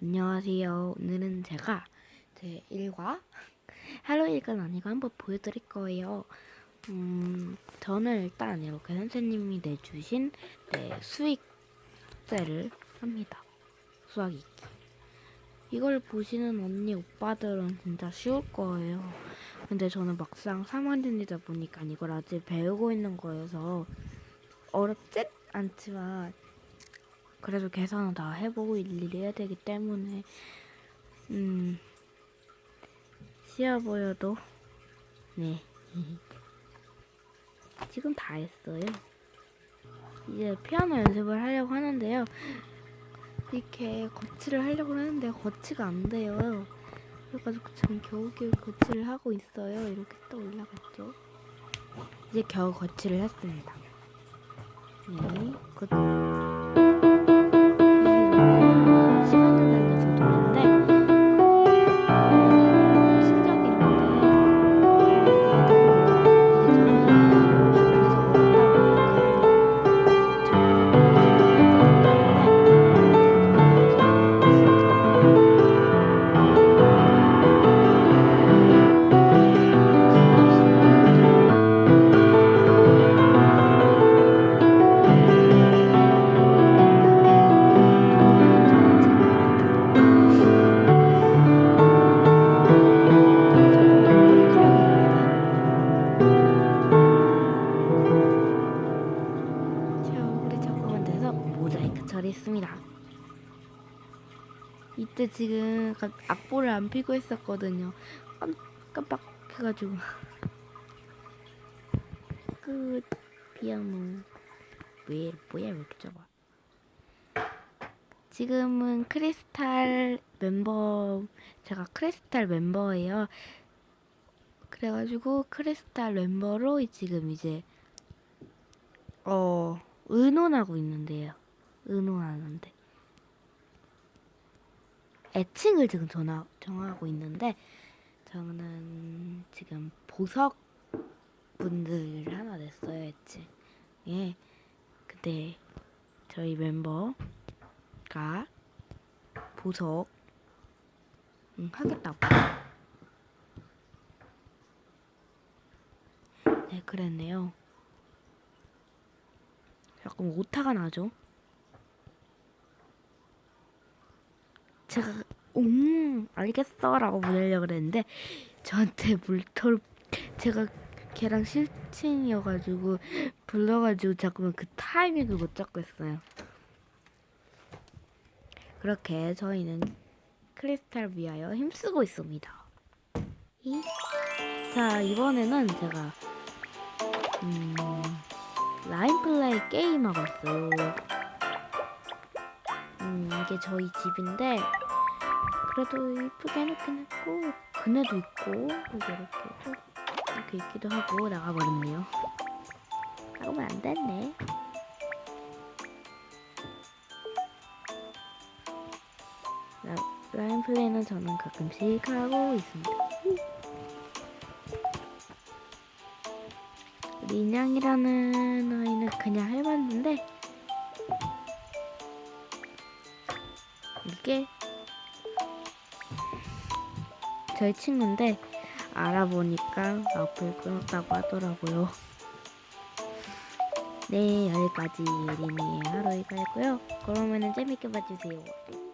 안녕하세요. 오늘은 제가 제 일과 하루 일과는 아니고 한번 보여드릴 거예요. 음, 저는 일단 이렇게 선생님이 내주신 네, 수익 숙제를 합니다. 수학 읽기. 이걸 보시는 언니 오빠들은 진짜 쉬울 거예요. 근데 저는 막상 3학년이다 보니까 이걸 아직 배우고 있는 거여서 어렵진 않지만 그래도 계산은 다 해보고 일일이 해야 되기 때문에 음 쉬워 보여도 네. 지금 다 했어요. 이제 피아노 연습을 하려고 하는데요. 이렇게 거치를 하려고 하는데 거치가 안 돼요. 그래가지고 지금 겨우겨우 거치를 하고 있어요. 이렇게 또 올라갔죠. 이제 겨우 거치를 했습니다. 네 거... 처리했습니다. 이때 지금 악보를 안 피고 있었거든요. 깜, 깜빡 해가지고. 끝. 피아노. 왜, 뭐야, 왜 이렇게 좁아. 지금은 크리스탈 멤버, 제가 크리스탈 멤버예요. 그래가지고 크리스탈 멤버로 지금 이제 어 의논하고 있는데요. 의논하는데 애칭을 지금 전하, 정하고 있는데 저는 지금 보석 분들 하나 냈어요 애칭. 예. 근데 저희 멤버가 보석 음, 하겠다고. 네 그랬네요. 약간 오타가 나죠. 제가 음 알겠어 라고 보내려고 그랬는데 저한테 물털 제가 걔랑 실친이어가지고 불러가지고 자꾸만 그 타이밍을 못 잡고 있어요. 그렇게 저희는 크리스탈 위하여 힘쓰고 있습니다. 이? 자 이번에는 제가 음. 라인 플레이 게임 하고 있어요. 음, 이게 저희 집인데 그래도 이쁘게 해놓긴 했고 그네도 있고 이렇게 좀 이렇게 있기도 하고 나가버렸네요. 나가면 안 됐네. 라, 라인 플레이는 저는 가끔씩 하고 있습니다. 민양이라는 아이는 그냥 해봤는데 이게 저희 친구인데 알아보니까 앞을 끊었다고 하더라고요. 네 여기까지 리미의 하루 이가였고요. 그러면은 재밌게 봐주세요.